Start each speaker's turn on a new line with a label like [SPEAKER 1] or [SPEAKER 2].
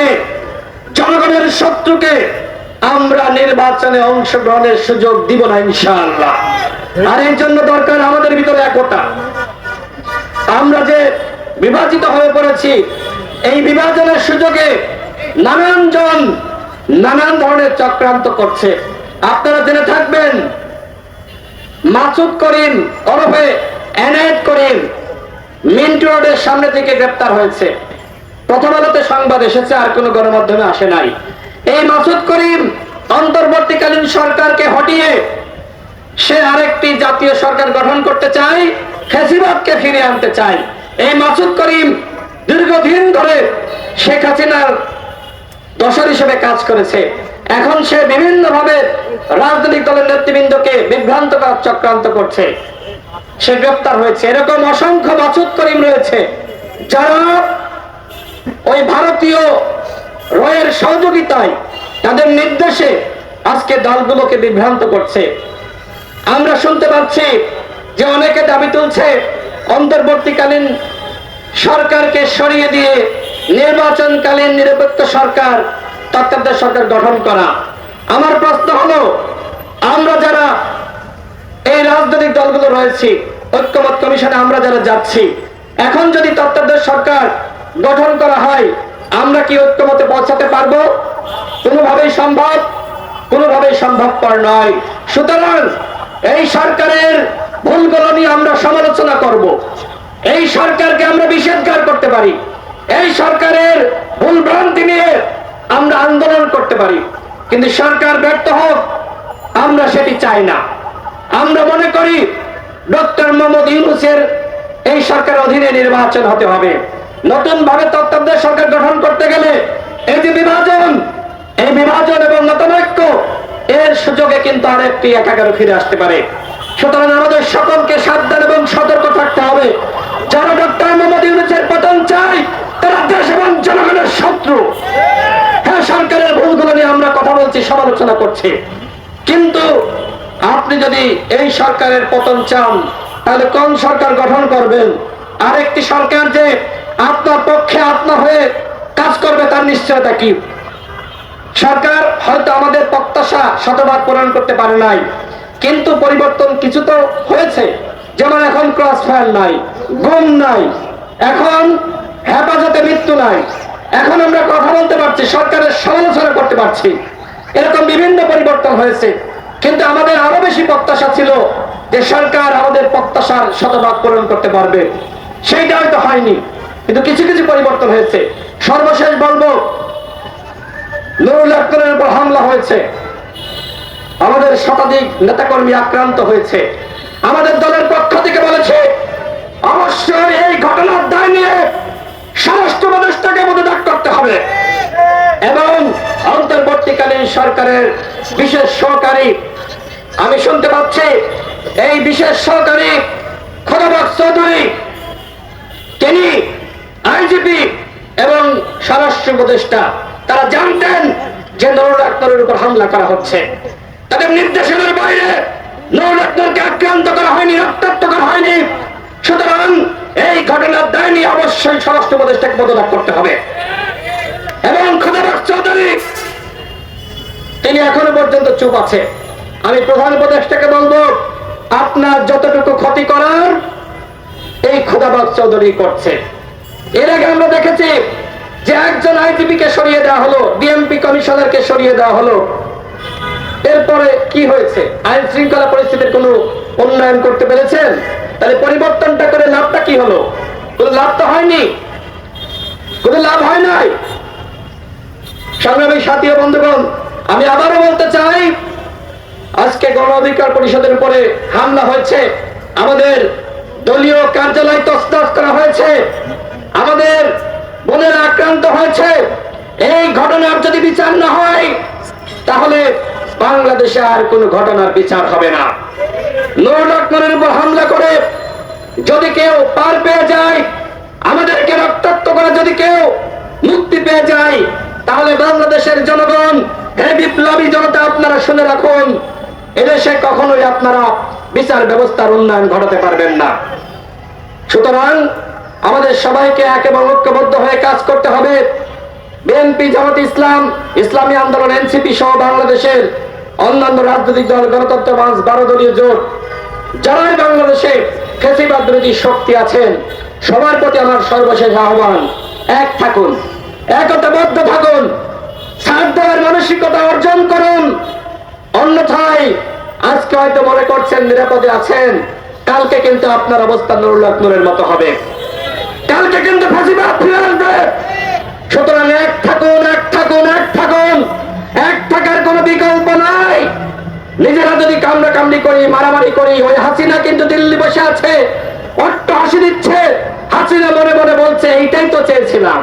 [SPEAKER 1] বিরোধীকে জনগণের শত্রুকে আমরা নির্বাচনে অংশগ্রহণের সুযোগ দিব না, ইনশাআল্লাহ। আর এই জন্য দরকার আমাদের ভিতরে একতা। আমরা যে বিভাজিত হয়ে পড়েছি, এই বিভাজনের সুযোগে নানান জন নানান ধরনের চক্রান্ত করছে। আপনারা জেনে থাকবেন, মাসুদ করিম ওরফে এনায়েত করিম মিন্টু রোডের সামনে থেকে গ্রেপ্তার হয়েছে। প্রথম আলোতে সংবাদ এসেছে, আর কোনো গণমাধ্যমে আসে নাই। এই মাসুদ করিম অন্তর্বর্তীকালীন সরকারকে হটিয়ে সে আরেকটি জাতীয় সরকার গঠন করতে চায় ফিরে আনতে চায়। এই মাসুদ করিম দীর্ঘদিন ধরে শেখ হাসিনার দশর হিসেবে কাজ করেছে। এখন সে বিভিন্ন ভাবে রাজনৈতিক দলের নেতৃবৃন্দকে বিভ্রান্ত চক্রান্ত করছে। সে গ্রেপ্তার হয়েছে। এরকম অসংখ্য মাসুদ করিম রয়েছে, যারা ওই ভারতীয় রয়ের সহযোগিতায় তাদের নির্দেশে আজকে দলগুলোকে বিভ্রান্ত করছে। আমরা শুনতে পাচ্ছি যে অনেকে দাবি তুলছে অন্তর্বর্তীকালীন সরকারকে সরিয়ে দিয়ে নির্বাচনকালীন নিরপেক্ষ সরকার, তত্ত্বাবধায়ক সরকার গঠন করা। আমার প্রশ্ন হলো, আমরা যারা এই রাজনৈতিক দলগুলো রয়েছি, ঐক্যমত কমিশনে আমরা যারা যাচ্ছি, এখন যদি তত্ত্বাবধায়ক সরকার গঠন করা হয়, আমরা কি ঐক্যমতে পৌঁছাতে পারব? কোনোভাবেই সম্ভব, কোনোভাবেই সম্ভবপর নয়। সুতরাং এই সরকারের ভুলগুলো নিয়ে আমরা সমালোচনা করব। এই সরকারকে আমরা নিষেধগার করতে পারি। এই সরকারের ভুল ভ্রান্তি নিয়ে আমরা আন্দোলন করতে পারি। কিন্তু সরকার ব্যর্থ হোক, আমরা সেটি চাই না। আমরা মনে করি, ডক্টর মোহাম্মদ ইউনুসের এই সরকার অধীনে নির্বাচন হতে হবে। নতুন ভাবে তত্ত্বাবধায়ক সরকার গঠন করতে গেলে এই যে বিভাজন, এই বিভাজন এবং নতনৈক্য, এর সুযোগে কিন্তু আরেকটি একাগারে ফিরে আসতে পারে। সুতরাং আমাদের সকলকে সাবধান এবং সতর্ক থাকতে হবে। যারা ডক্টর মোহাম্মদ ইউনুসের পতন চাই তারা দেশ এবং জনগণের শত্রু। হ্যাঁ সরকারের ভুলগুলো নিয়ে আমরা কথা বলছি, সমালোচনা করছি। কিন্তু আপনি যদি এই সরকারের পতন চান, তাহলে কোন সরকার গঠন করবেন? আরেকটি সরকার যে আপনার পক্ষে আপনার হয়ে কাজ করবে তার নিশ্চয়তা কি? সরকার হয়তো আমাদের প্রত্যাশা শতভাগ পূরণ করতে পারে নাই, কিন্তু পরিবর্তন কিছু তো হয়েছে, যেমন এখন ক্রস ফায়ার নাই গুম নাই, এখন হেফাজতে মৃত্যু নাই, এখন আমরা কথা বলতে পারছি, সরকারের সমালোচনা করতে পারছি। এরকম বিভিন্ন পরিবর্তন হয়েছে, কিন্তু আমাদের আরও বেশি প্রত্যাশা ছিল যে সরকার আমাদের প্রত্যাশার শতভাগ পূরণ করতে পারবে। সেইটা হয়তো হয়নি। কিন্তু কিছু কিছু পরিবর্তন হয়েছে। সর্বশেষ বলব, নুরুল আক্তারের উপর হামলা হয়েছে। আমাদের শতাধিক নেতাকর্মী আক্রান্ত হয়েছে। আমাদের দলের পক্ষ থেকে বলেছে, অবশ্যই এই ঘটনার দায় নিয়ে স্বরাষ্ট্র উপদেষ্টাকে পদত্যাগ করতে হবে। এবং অন্তর্বর্তীকালীন সরকারের বিশেষ সহকারী, আমি শুনতে পাচ্ছি, এই বিশেষ সহকারী খোদাবাক চৌধুরী আইজিপি এবং স্বরাষ্ট্র উপদেষ্টা, তারা জানতেন যে নুরুল আক্তারের উপর হামলা করা হচ্ছে। তাদের নির্দেশনের বাইরে নুরুল আক্তারকে আক্রান্ত করা হয়নি, রক্তাক্ত করা হয়নি। সুতরাং এই ঘটনার দায় নিয়ে অবশ্যই স্বরাষ্ট্র উপদেষ্টাকে পদত্যাগ করতে হবে। এবং খোদাবাক চৌধুরী, তিনি এখনও পর্যন্ত চুপ আছে। আমি প্রধান উপদেষ্টাকে বলব, আপনার যতটুকু ক্ষতি করার, এই খোদাবাগ চৌধুরী করছে। এর আগে আমরা দেখেছি যে একজন সরিয়ে দেওয়া হলো সরিয়ে দেওয়া হলো। এরপরে কি হয়েছে? আইন শৃঙ্খলা পরিস্থিতির উন্নয়ন করতে পেরেছেন? তাহলে পরিবর্তনটা করে লাভটা কি হলো? কোনো লাভ তো হয়নি। কোনো লাভ হয় নাই। সংগ্রামী সাথী বন্ধুগণ, আমি আবারও বলতে চাই, আজকে গণ অধিকার পরিষদের উপরে হামলা হয়েছে। আমাদের দলীয় কার্যালয় তসনস করা হয়েছে। আমাদের বোনেরা আক্রান্ত হয়েছে। এই ঘটনার যদি বিচার না হয়, তাহলে বাংলাদেশে আর কোনো ঘটনার বিচার হবে না। আকবরের উপর হামলা করে যদি কেউ পার পেয়ে যায়, আমাদেরকে রক্তাক্ত করে যদি কেউ মুক্তি পেয়ে যায়, তাহলে বাংলাদেশের জনগণ, হে বিপ্লবী জনতা, আপনারা শুনে রাখুন, এদেশে কখনোই আপনারা বিচার ব্যবস্থার উন্নয়ন ঘটাতে পারবেন না। সুতরাং আমাদের সবাইকে এক এবং ঐক্যবদ্ধ হয়ে কাজ করতে হবে। বিএনপি জামাত ইসলাম, ইসলামী আন্দোলন এনসিপি সহ বাংলাদেশের অন্যান্য রাজনৈতিক দল, গণতন্ত্র মানুষ বারো দলীয় জোট, যারাই বাংলাদেশে ফেসিবাদ বিরোধী শক্তি আছেন, সবার প্রতি আমার সর্বশেষ আহ্বান, এক থাকুন, একতাবদ্ধ থাকুন দেওয়ার মানসিকতা অর্জন করুন। অন্যথায় আজকে হয়তো মনে করছেন, নিরাপদে আছেন, কালকে কিন্তু আপনার অবস্থা নুরুল নূরের মতো হবে। কালকে কিন্তু ফাঁসিবাদ ফিরে আসবে। সুতরাং এক থাকুন এক থাকুন এক থাকুন। এক থাকার কোনো বিকল্প নাই। নিজেরা যদি কামড়া কামড়ি করি, মারামারি করি, ওই হাসিনা কিন্তু দিল্লি বসে আছে। অট্ট হাসি দিচ্ছে। হাসিনা মনে মনে বলছে, এইটাই তো চেয়েছিলাম।